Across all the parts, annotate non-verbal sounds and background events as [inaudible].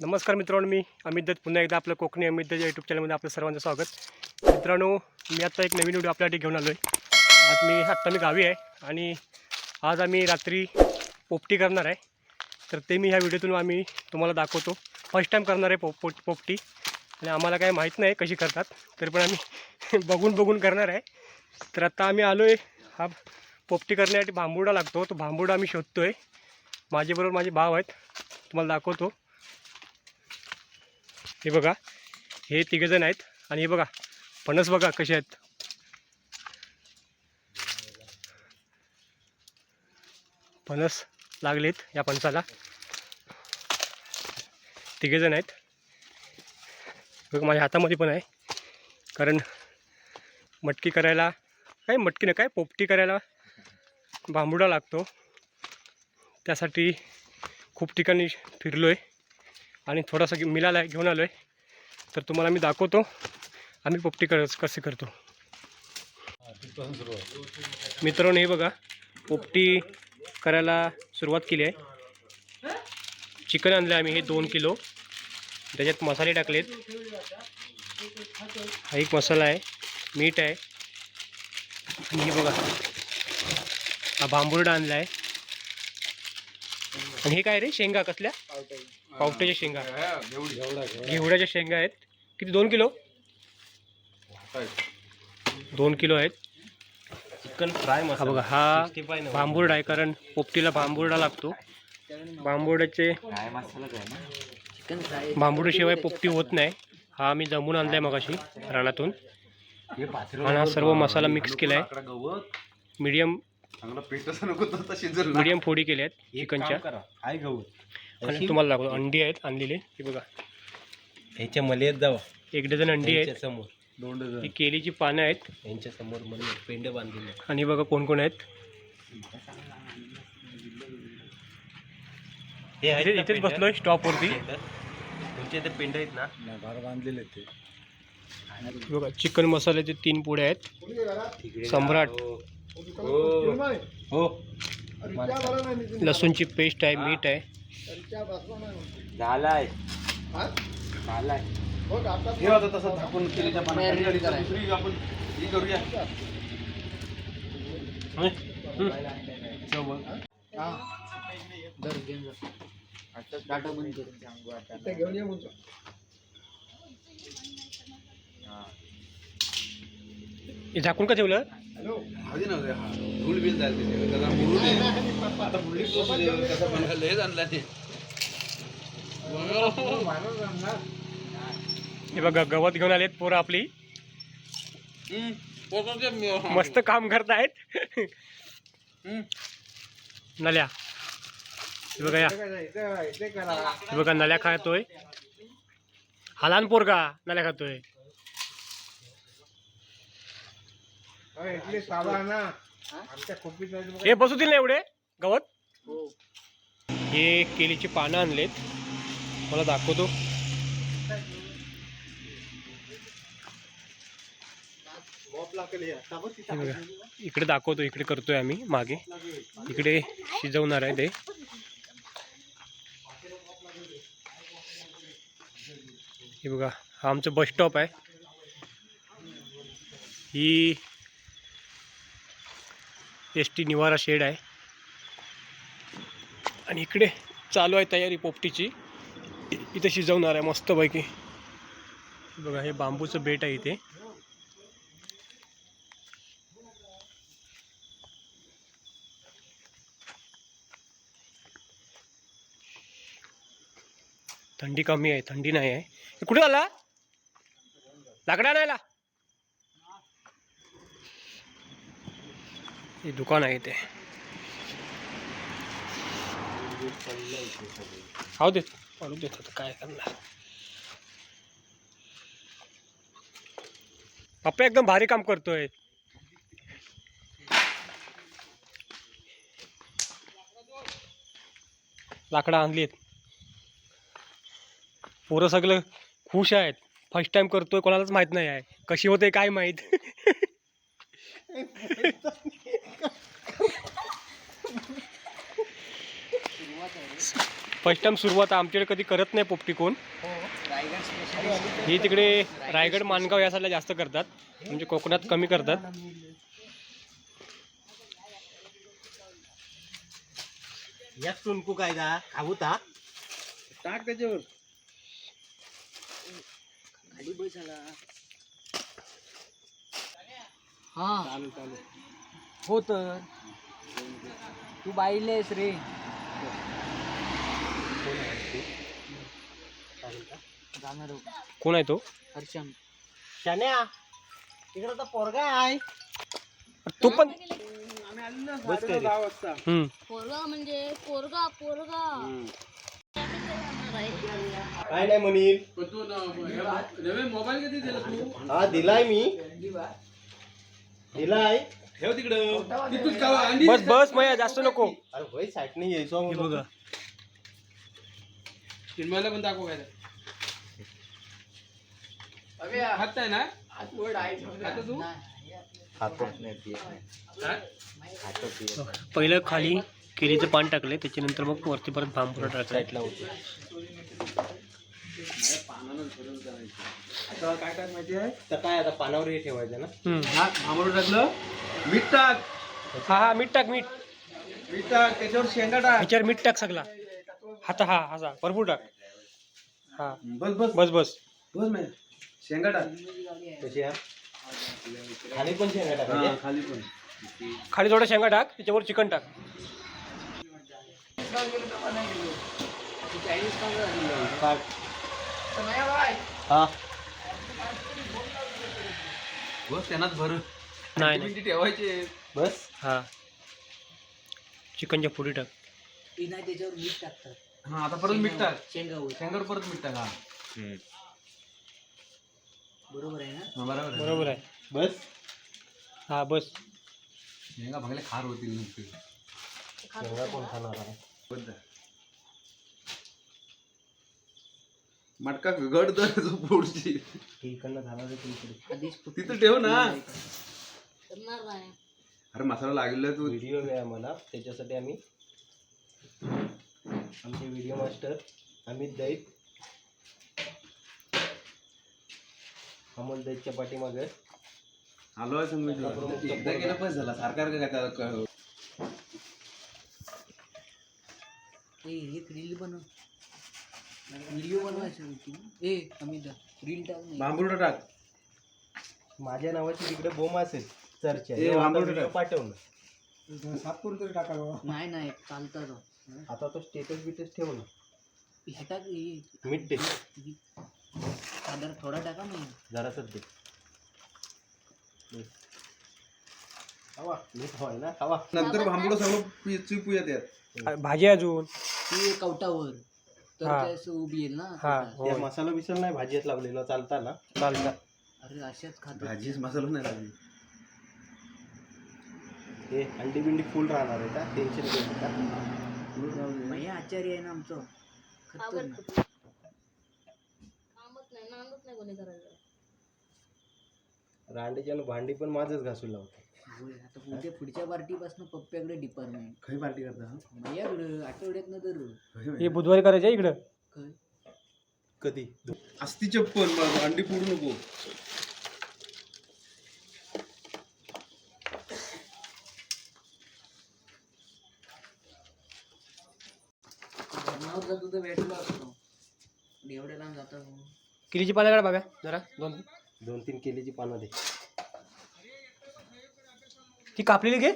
नमस्कार मित्रांनो मी अमित दत्त. पुन्हा एकदा आपलं कोकणी अमित दत्त या यूट्यूब चॅनलमध्ये आपलं सर्वांचं स्वागत. मित्रांनो मी आता एक नवीन व्हिडिओ आपल्यासाठी घेऊन आलो आहे आज मी आत्ता मी गावी आहे आणि आज आम्ही रात्री पोपटी करणार आहे. तर ते मी ह्या व्हिडिओतून आम्ही तुम्हाला दाखवतो. फर्स्ट टाईम करणार आहे पो पो पोपटी. आणि आम्हाला काय माहीत नाही कशी करतात. तरी पण आम्ही [laughs] बघून बघून करणार आहे. तर आत्ता आम्ही आलो आहे हा पोपटी करण्यासाठी भांबुडा लागतो. तो भांबुडा आम्ही शोधतो आहे माझ्याबरोबर माझे भाव आहेत. तुम्हाला दाखवतो. हे बघा हे तिघजण आहेत आणि हे बघा फणस बघा कसे आहेत. फणस लागलेत या फणसाला. तिघेजण आहेत. बघा माझ्या हातामध्ये पण आहे. कारण मटकी करायला काय मटकी नाही काय पोपटी करायला बांबुडा लागतो. त्यासाठी खूप ठिकाणी फिरलो आहे आणि थोडासा मिळाला आहे घेऊन आलो आहे तर तुम्हाला मी दाखवतो. आम्ही पोपटी कर कसे करतो. मित्रांनो हे बघा. पोपटी करायला सुरुवात केली आहे. चिकन आणलं आम्ही हे दोन किलो. त्याच्यात मसाले टाकलेत. हा एक मसाला आहे. मीठ आहे. आणि हे बघा. हा बांबुर्डा आणला आहे आणि हे काय रे? शेंगा कसल्या? पावट्याच्या शेंगा. घेवड्याच्या शेंगा आहेत. किती? दोन किलो? दोन किलो आहेत. चिकन फ्राय हा बघा हा बांबुर्डा आहे कारण पोपटीला बांबुर्डा लागतो. बांबुर्ड्याचे फ्राय मसाला काय ना चिकन फ्राय बांबुर्डीशिवाय पोपटी होत नाही. हा आम्ही जमून आणलाय मगाशी रानातून. हे आणि हा सर्व मसाला मिक्स केलाय. गवत. मीडियम चांगला पेट असं नको शिजल ना मीडियम फोडी केल्या आहेत चिकनच्या. हाय गवत आणि तुम्हाला दाखवतो अंडी आहेत आणलेली. हे बघा. ह्याच्या मलेत जावा. एक डझन अंडी आहेत. यांच्या समोर. दोन डझन. ही केलीची पानं आहेत. यांच्या समोर मले पेंड बांधलेले आणि बघा कोण कोण आहेत. हे इथे इथेच बसलोय स्टॉपवरती तुमच्या इथे पेंड आहेत ना? घर बांधलेले ते. बघा चिकन मसाल्याचे तीन पुढे आहेत. सम्राट. हो हो. लसूणची पेस्ट आहे मीठ आहे. झालाय. झालाय. हे तसं झाकून केलीच्या आपण हे करूया. हे झाकून का ठेवलं? नव्हते हा. बिल जायला. त्याला आता मुरली पोचू ते. हे. बघा गवत घेऊन आलेत पोरं आपली. मस्त काम करतायत. नल्या. हे बघा या. बघा नल्या खातोय. हा लहान पोरगा नल्या खातोय. हे. बसू दिल ना एवढे? गवत? हे. केलीची पानं आणलेत. मला दाखवतो. हे. इकडे दाखवतो इकडे करतोय आम्ही मागे. इकडे शिजवणार आहे ते. हे बघा हा आमचं बस स्टॉप आहे. ही एस टी निवारा शेड आहे. आणि इकडे चालू आहे तयारी पोपटीची. इथे शिजवणार आहे मस्तपैकी. बघा हे बांबूचं बेट आहे इथे. थंडी कमी आहे थंडी नाही आहे. कुठे आला? लाकडा नाही हे दुकान आहे इथे. हो देत पडू देत होतं काय करणार. पप्पा एकदम भारी काम करतोय. लाकडं आणलीत. पोरं सगळं खुश आहेत. फर्स्ट टाइम करतोय कोणालाच माहीत नाही आहे. कशी होते काय माहीत. फर्स्ट टाइम सुरुवात. आमच्याकडे कधी करत नाही पोपटी कोण ही तिकडे रायगड मानगाव या साईडला जास्त करतात. म्हणजे कोकणात कमी करतात. याच तुमकू काय दा खाऊ ता. टाक त्याच्यावर. खाली बैसाला हा. चालू चालू हो तर तू बाईलेस रे. कोण आहे तो? हर्षम. शान्या तिकडे तर पोरगा आहे. तो पण. पोरगा म्हणजे पोरगा पोरगा. काय नाही म्हणील. पण तू न- हे- नवीन मोबाईल कधी दिला तू हा दिलाय मी. दिलाय. ठेव तिकडं. बस बस मया जास्त नको. अरे भाई साईट नाही यायचो बघा. चिन्मयला पण दाखव काय हात आहे ना? आता तू. काय? पहिलं खाली केळीचं पान टाकले त्याच्यानंतर मग वरती परत भांबुरा टाकला. आता काय काय माहिती आहे? तर काय आता पानावर हे ठेवायचं ना. हा टाकलं. मीठ टाक. हा हा मीठ टाक मीठ. मीठ टाक त्याच्यावर शेंगा टाक. ह्याच्यावर मीठ टाक सगळा. हाता हा असा भरपूर टाक. हा. बस बस. बस बस. बस मी शेंगा टाक. कशी खाली पण शेंगा हा, टाकायचे खाली पण. खाली थोडा शेंगा टाक त्याच्यावर चिकन टाक. हा. बस त्यांनाच भर. नाही नाही. ठेवायचे. बस. हा. चिकनच्या पुडी टाक. नाही त्याच्यावर मीठ टाकतात. हा आता परत मीठ टाक शेंगावर शेंगावर परत मीठ टाक हा बरोबर आहे ना? हा, बरोबर आहे. बरोबर आहे. बस? हा बस. शेंगा भागले खार होतील नुसते. शेंगा कोण खाणार आहे? बंद. मटका गड तर पुढची. इकडनं झाला रे तू तिथं ठेव ना. अरे मसाला लागलेला तू. व्हिडिओ आहे आम्हाला त्याच्यासाठी आम्ही आमचे व्हिडिओ मास्टर अमित दैत. अमोल दैतच्या पाठीमागे. आलो आहे समजा एकदा केलं पण झाला. सारखा काय त्याला क- एक रील बनव. व्हिडिओ बनवायची होती ए अमित रील टाक नाही बांबुर्डा टाक. माझ्या नावाची तिकडे बोम असेल चर्चा. ए, वांबुर्डे व्हिडिओ टाक. पाठव ना नाही नाही चालतं तो. आता तो स्टेटस बिटस ठेव ना. हे टाक हे- मिड डे हे- साधारण थोडा टाका मग. जरासच दे. मीठ ना हवा नंतर बांबुडा सगळं पि- भाजी अजून. ती कवटावर. तर हा. उभी येईल ना. हा पोटात. होय. ते मसाला बिसाला नाही भाजीत लावलेला चालता ना चालतं. अरे अशाच खातो. भाजीच मसाला नाही लागली. हे अंडी बिंडी फुल राहणार आहे का? टेन्शन घेऊ नका भैया आचार्य आहे ना आमचं. खतरनाक. कामच नाही नांदच नाही कोणी करायचं रांडीच्या आणि भांडी पण माझच घासू लावतो. होय, आता पुढच्या पुढच्या पार्टीपासून पप्प्याकडे डिपार्टमेंट काही पार्टी करता हा? भैयाकडे आठवड्यात न तर काही हे बुधवारी करायचं आहे इकडं कधी? असती चप्पल मग अंडी फोडू नको. जाता किलीची पानं काढ जरा दोन. दोन तीन केलीची पानं दे. ती कापलेली घे.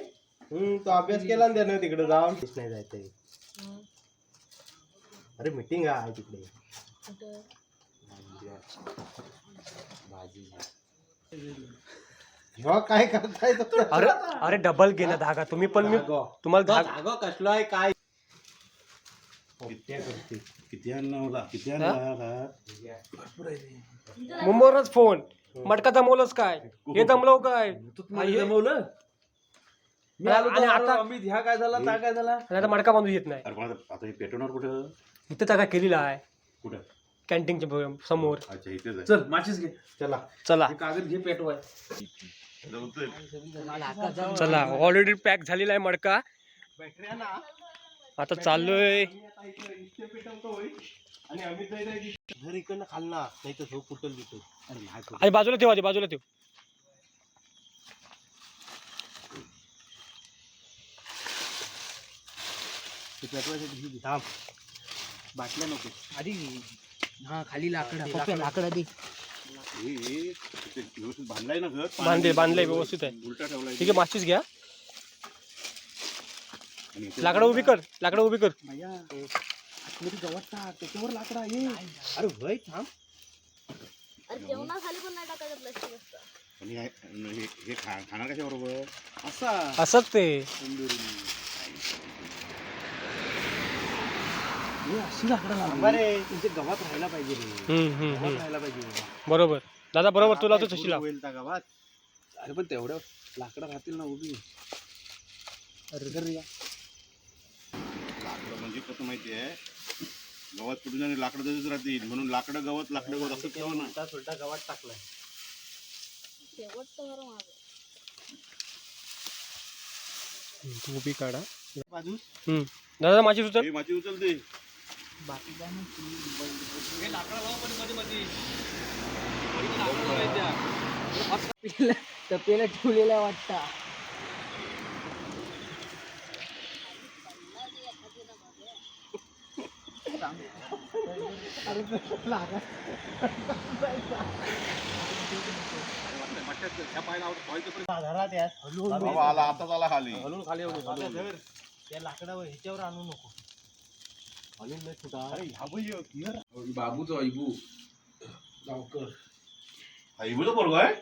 हम्म तो अभ्यास केला ना त्यानं तिकडे जाऊन. नाही जायचंय. अरे मीटिंग आहे तिकडे. भाजी. ह्यो काय करताय तो? अरे अरे डबल ना धागा. तुम्ही पण मी. तुम्हाला तो धाग धागो कसलो आहे काय किती आणला मुंबईवरच फोन मटका जमवलंच काय? हे जमलो काय? आणि जमवलं? मी आलो आणि तर आता- अमित ह्या काय झाला त्या काय झाला? आता मडका बांधू येत नाही. अरे आता हे पेटवणार कुठं? इथं केलेला आहे. कुठं? कॅन्टीनच्या ब- समोर. अच्छा इथेच आहे. चल माचीस घे. चला. चला. हे कागद घे पेटवाय. चला ऑलरेडी पॅक झालेला आहे मडका आता चाललोय. आणि इकडनं खालना नाही तर झोप फुटल तिथे अरे नाही फुटल. आणि बाजूला ठेव आधी बाजूला ठेव. बाटल्या नको. आधी हा खाली लाकडं लाकडं व्यवस्थित बांधलाय ना घर? बांधले बांधले व्यवस्थित आहे. ठीक आहे माचीच घ्या. लाकडं उभी कर लाकडं उभी कर. आतमध्ये गवत टाक त्याच्यावर लाकडा ये अरे वय थांब. अरे जेवणाखाली पण नाही टाकायचं प्लास्टिक असतं आणि हे- हे हे खा खाणार कशा बरोबर असा. असंच ते. थांबा रे तुमचे गवत राहायला पाहिजे रे. हम्म, हम्म, गवत हम्म. राहायला पाहिजे बाबा. बरोबर. दादा बरोबर तुला तो तशी लाव. होईल त्या गावात अरे पण तेवढ्या लाकडं राहतील ना उभी. लाकडं म्हणजे कसं माहिती आहे? गवत कुठून आणि लाकडं तसंच राहतील. म्हणून लाकडं गवत लाकडं गवत असं ठेवा ना. सुलटा गवत टाकलाय. उभी काढा. बाजू हम्म. दादा माझी उचल. हे माती उचलते बाकी काय नाही तपेला ठेवलेला वाटता. घरात बाबा आला आताच आला खाली हलून खाली येऊ नको. त्या लाकडावर ह्याच्यावर आणू नको हलून नाही फुटा अरे ह्या बाई ऐबू गावकर हायवेला बरोबर आहे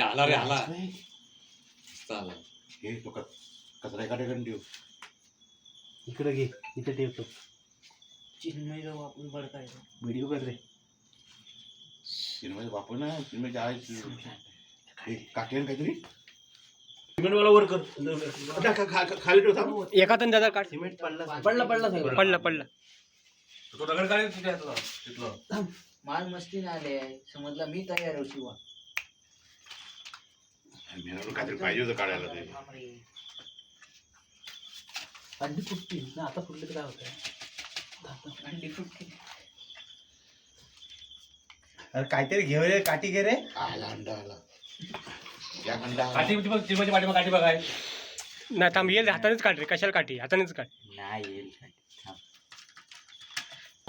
आला रे आला हे तो कचरा एका ठिकाणी ठेव इकडे घे इथे ठेवतो चिन्मय जाऊ आपण बडकायचं व्हिडिओ कर रे. सिनेमाचे बापू ना आहे हे काटेन काहीतरी? वर कर. खा- खा- खा- खाली ठेव थांब. एका तन दादा काढ. सिमेंट पडला पडला पडला पडला पडला. तो दगड काढेल तिथे हातला, तिथलं. माल मस्ती आले समजला मी तयार आहे शिवा. मी म्हणलो काहीतरी पाहिजे होतं काढायला ते. अंडी फुटतील. ना आता फुटले तर काय होतं अंडी फुटतील. अरे काहीतरी घेऊ रे काठी घे रे. आला अंडा आला. या अंडा आला. नाही थांब येईल हातानेच काढ रे. कशाला काठी? हातानेच काढ. नाही येईल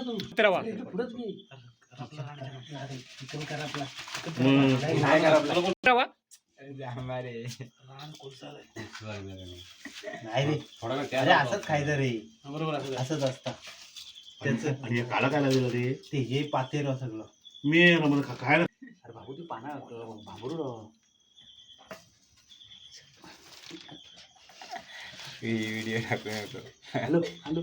उतरावा पुढंच घे चिकन करा आपला. हम्म. नाही रे. अरे असंच खायचं रे. असंच असतं. त्याच आणि हे काला काय लागलं रे? ते हे पातेर सगळं. मी मला खायला अरे भाऊ ते पाना भांबरू हॅलो हॅलो.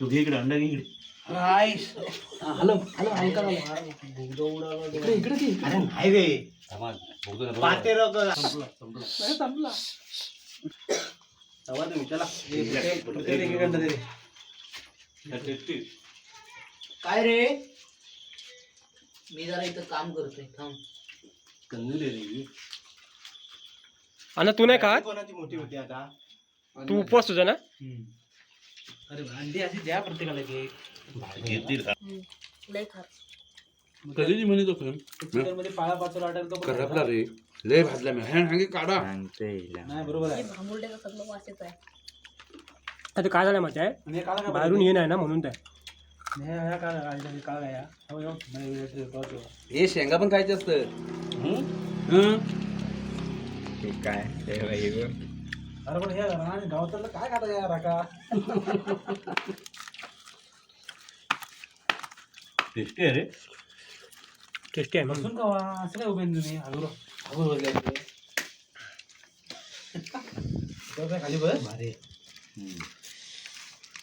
तू घे इकडे अंडा घे इकडे. हॅलो हॅलो हलका इकडे इकडे घे अरे नाही रे. पातेर संपला तवा तुम्ही चला. काय रे? मी जरा इथं काम करतोय थांब. कंदुले रे आणि तू नाही खात? कोणाची मोठी होती आता? तू उपवास तुझा ना? अरे अंडी अशी द्या प्रत्येकाला की घेतील लय कधीची म्हणे तो film? चिकनमध्ये पाळा पाचोला वाटेल तो करपला रे. लय भाजला मी. हॅन हांगे काढा. नाही बरोबर आहे. हे भांबुर्ड्याचं सगळं वाचत आहे आता काय झालं माहिती आहे? हे काय बाहेरून ये नाही ना म्हणून काय हे काय हो शेंगा पण खायचे असतं. अरे पण हे गावातलं काय खाता या राका? [laughs] टेस्टी आहे रे टेस्टी आहे बसून का? असं काय उभे तुम्ही बसले काय खाली बस भारी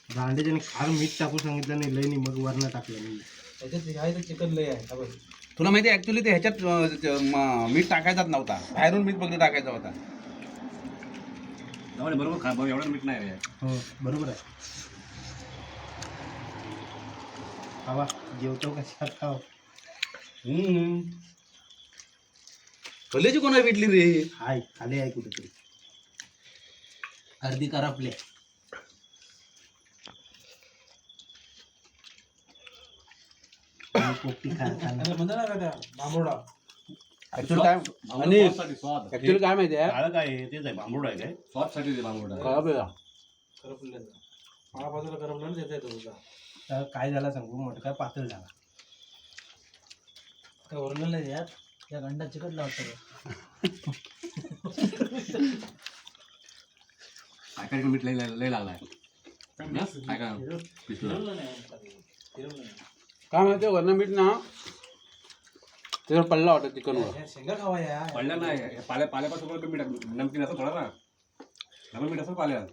दांडेच्याने फार मीठ टाकू सांगितलं नाही लय नाही मग वरण टाकलं नाही त्याच्यात आहे तर चिकन लय आहे हा बघ. तुला माहिती ऍक्च्युली ते ह्याच्यात अं, ते, म, मीठ टाकायचाच नव्हता. बाहेरून मीठ फक्त टाकायचा होता. बरोबर खा एवढं मीठ नाही रे हो बरोबर आहे. खावा जेवतो कशात खाव कलेची कोणा भेटली रे हाय खाली आहे कुठेतरी अर्धी करपले पोपटी खा ऍक्च्युअली काय आणि ऍक्च्युअली काय माहिती आहे काळं काय आहे? तेच आहे बांबूड आहे काय खराब आहे तर काय झाला सांगू? मोठं काय पातळ झाला. काय ओरलेलं यात या गंडा चिकटला वाटतं मीठ लय लागलाय? काय माहिती वरण मीठ ना त्याच्यावर पडला वाटत चिकनवर शेंगा खावा या. पडला नाही. पाल्या पाल्यापासून पण मीठ नमकीन असं थोडा ना. डबल मीठ असं पाल्या.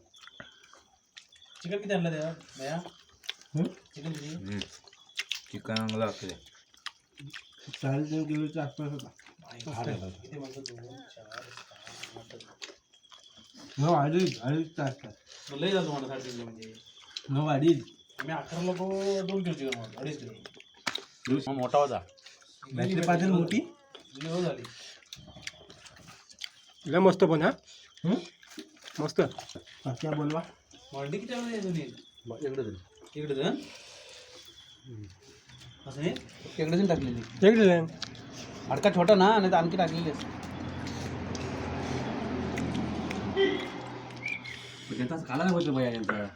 चिकन किती आणलं त्या चिकन चांगलं लागते. साडेतीन किलोच्या आसपास होता. नऊ अडीच अडीचच्या आसपास. लय किलो म्हणजे. नऊ अडीच. आम्ही अकरा लोक दोन किलो चिकन अडीच किलो. मोठा होता. पाहिजे मोठी? झाली. लय मस्त पण हा? हं? मस्त. क्या बोलवा. मांडी किती इकडे जा असं नाही इकडे टाकलेली अडका छोटा ना नाही तर आणखी टाकलेली असते. त्यांचा खाला नाही होतं भैया यांचा